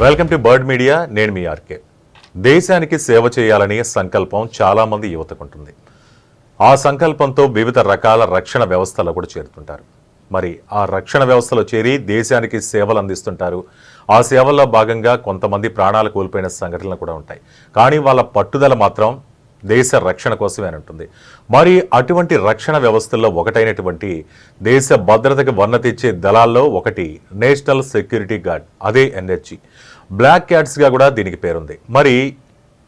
Welcome to bird media నేను మీ RK. దేశానికి సేవ చేయాలనే సంకల్పం చాలామంది యువతకుంటుంది. ఆ సంకల్పంతో వివిధ రకాల రక్షణ వ్యవస్థలో కూడా చేరుతుంటారు. మరి ఆ రక్షణ వ్యవస్థలో చేరి దేశానికి సేవలు అందిస్తుంటారు. ఆ సేవల్లో భాగంగా కొంతమంది ప్రాణాలు కోల్పోయిన సంఘటనలు కూడా ఉంటాయి. కానీ వాళ్ళ పట్టుదల మాత్రం దేశ రక్షణ కోసమే అని ఉంటుంది మరి అటువంటి రక్షణ వ్యవస్థల్లో ఒకటైనటువంటి దేశ భద్రతకు వన్నతిచ్చే తెచ్చే దళాల్లో ఒకటి నేషనల్ సెక్యూరిటీ గార్డ్ అదే ఎన్హెచ్జి బ్లాక్ క్యాట్స్గా కూడా దీనికి పేరుంది. మరి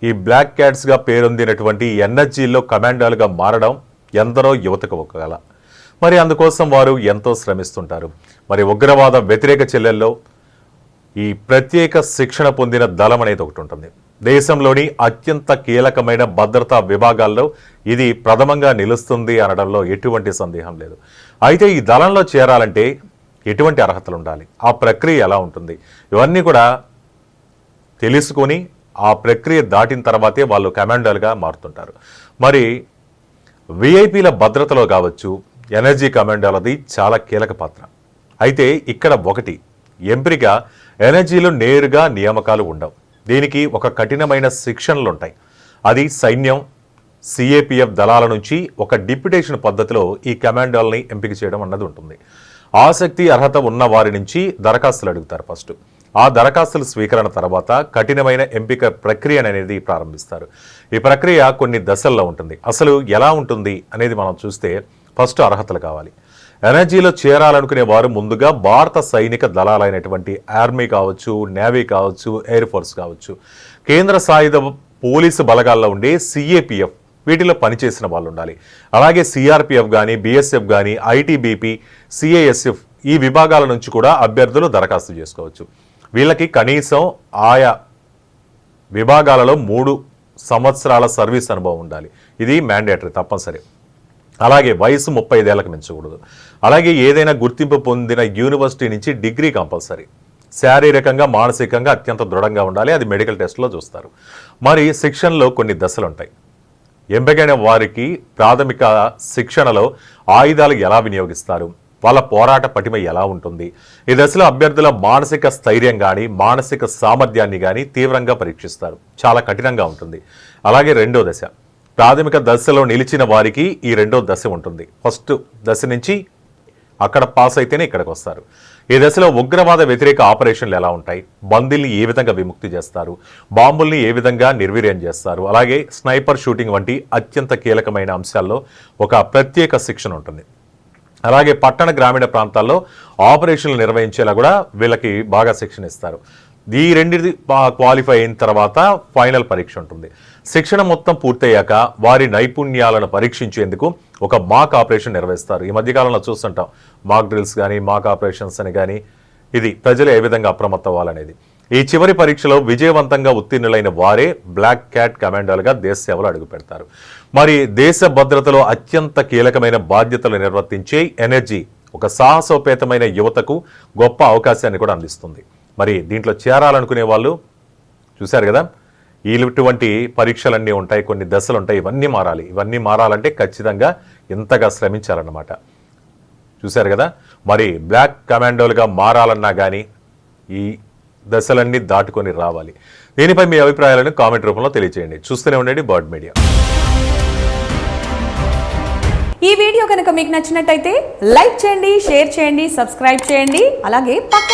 ఈ బ్లాక్ క్యాట్స్గా పేరొందినటువంటి ఎన్హెచ్జిలో కమాండోలుగా మారడం ఎందరో యువతకు ఒక కళ మరి అందుకోసం వారు ఎంతో శ్రమిస్తుంటారు. మరి ఉగ్రవాద వ్యతిరేక చెల్లెల్లో ఈ ప్రత్యేక శిక్షణ పొందిన దళం అనేది ఒకటి ఉంటుంది. దేశంలోని అత్యంత కీలకమైన భద్రతా విభాగాల్లో ఇది ప్రథమంగా నిలుస్తుంది అనడంలో ఎటువంటి సందేహం లేదు. అయితే ఈ దళంలో చేరాలంటే ఎటువంటి అర్హతలు ఉండాలి ఆ ప్రక్రియ ఎలా ఉంటుంది? ఇవన్నీ కూడా తెలుసుకొని ఆ ప్రక్రియ దాటిన తర్వాతే వాళ్ళు కమాండర్గా మారుతుంటారు. మరి విఐపీల భద్రతలో కావచ్చు ఎనర్జీ కమాండర్లది చాలా కీలక పాత్ర. అయితే ఇక్కడ ఒకటి ఎంపిక ఎనర్జీలో నేరుగా నియామకాలు ఉండవు. దీనికి ఒక కఠినమైన శిక్షణలు ఉంటాయి అది సైన్యం సిఏపిఎఫ్ దళాల నుంచి ఒక డిప్యుటేషన్ పద్ధతిలో ఈ కమాండోల్ని ఎంపిక చేయడం అన్నది ఉంటుంది. ఆసక్తి అర్హత ఉన్న వారి నుంచి దరఖాస్తులు అడుగుతారు ఫస్ట్. ఆ దరఖాస్తుల స్వీకరణ తర్వాత కఠినమైన ఎంపిక ప్రక్రియ అనేది ప్రారంభిస్తారు. ఈ ప్రక్రియ కొన్ని దశల్లో ఉంటుంది. అసలు ఎలా ఉంటుంది అనేది మనం చూస్తే ఫస్ట్ అర్హతలు కావాలి. ఎనర్జీలో చేరాలనుకునే వారు ముందుగా భారత సైనిక దళాలైనటువంటి ఆర్మీ కావచ్చు నేవీ కావచ్చు ఎయిర్ ఫోర్స్ కావచ్చు కేంద్ర సాయుధ పోలీసు బలగాల్లో ఉండే సిఏపిఎఫ్ వీటిలో పనిచేసిన వాళ్ళు ఉండాలి అలాగే సిఆర్పిఎఫ్ కానీ బిఎస్ఎఫ్ కానీ ఐటీబీపీ సిఏఎస్ఎఫ్ ఈ విభాగాల నుంచి కూడా అభ్యర్థులు దరఖాస్తు చేసుకోవచ్చు. వీళ్ళకి కనీసం ఆయా విభాగాలలో మూడు సంవత్సరాల సర్వీస్ అనుభవం ఉండాలి. ఇది మ్యాండేటరీ తప్పనిసరి. అలాగే వయసు ముప్పై ఐదేళ్ళకు మించకూడదు. అలాగే ఏదైనా గుర్తింపు పొందిన యూనివర్సిటీ నుంచి డిగ్రీ కంపల్సరీ. శారీరకంగా మానసికంగా అత్యంత దృఢంగా ఉండాలి. అది మెడికల్ టెస్ట్లో చూస్తారు. మరి శిక్షణలో కొన్ని దశలు ఉంటాయి ఎంపికైన వారికి ప్రాథమిక శిక్షణలో ఆయుధాలు ఎలా వినియోగిస్తారు? వాళ్ళ పోరాట పటిమ ఎలా ఉంటుంది? ఈ దశలో అభ్యర్థుల మానసిక స్థైర్యం కానీ మానసిక సామర్థ్యాన్ని కానీ తీవ్రంగా పరీక్షిస్తారు. చాలా కఠినంగా ఉంటుంది. అలాగే రెండో దశ. ప్రాథమిక దశలో నిలిచిన వారికి ఈ రెండో దశ ఉంటుంది. ఫస్ట్ దశ నుంచి అక్కడ పాస్ అయితేనే ఇక్కడికి వస్తారు. ఈ దశలో ఉగ్రవాద వ్యతిరేక ఆపరేషన్లు ఎలా ఉంటాయి? బందీల్ని ఏ విధంగా విముక్తి చేస్తారు? బాంబుల్ని ఏ విధంగా నిర్వీర్యం చేస్తారు? అలాగే స్నైపర్ షూటింగ్ వంటి అత్యంత కీలకమైన అంశాల్లో ఒక ప్రత్యేక శిక్షణ ఉంటుంది. అలాగే పట్టణ గ్రామీణ ప్రాంతాల్లో ఆపరేషన్లు నిర్వహించేలా కూడా వీళ్ళకి బాగా శిక్షణ ఇస్తారు. ఈ రెండింటిది క్వాలిఫై అయిన తర్వాత ఫైనల్ పరీక్ష ఉంటుంది. శిక్షణ మొత్తం పూర్తయ్యాక వారి నైపుణ్యాలను పరీక్షించేందుకు ఒక మాక్ ఆపరేషన్ నిర్వహిస్తారు. ఈ మధ్యకాలంలో చూస్తుంటాం. మాక్ డ్రిల్స్ కానీ మాక్ ఆపరేషన్స్ అని కానీ ఇది ప్రజలు ఏ విధంగా అప్రమత్తవ్వాలనేది ఈ చివరి పరీక్షలో విజయవంతంగా ఉత్తీర్ణులైన వారే బ్లాక్ క్యాట్ కమాండోలుగా దేశ సేవలు అడుగు పెడతారు. మరి దేశ భద్రతలో అత్యంత కీలకమైన బాధ్యతలు నిర్వర్తించే ఎనర్జీ ఒక సాహసోపేతమైన యువతకు గొప్ప అవకాశాన్ని కూడా అందిస్తుంది. మరి దీంట్లో చేరాలనుకునే వాళ్ళు చూశారు కదా? ఇటువంటి పరీక్షలన్నీ ఉంటాయి కొన్ని దశలు ఉంటాయి ఇవన్నీ మారాలి. ఇవన్నీ మారాలంటే ఖచ్చితంగా ఎంతగా శ్రమించాలన్నమాట. చూశారు కదా? మరి బ్లాక్ కమాండోలుగా మారాలన్నా కానీ ఈ దశలన్నీ దాటుకొని రావాలి. దీనిపై మీ అభిప్రాయాలను కామెంట్ రూపంలో తెలియజేయండి చూస్తూనే ఉండండి బర్డ్ మీడియా. ఈ వీడియో కనుక మీకు నచ్చినట్టయితే లైక్ చేయండి షేర్ చేయండి సబ్స్క్రైబ్ చేయండి. అలాగే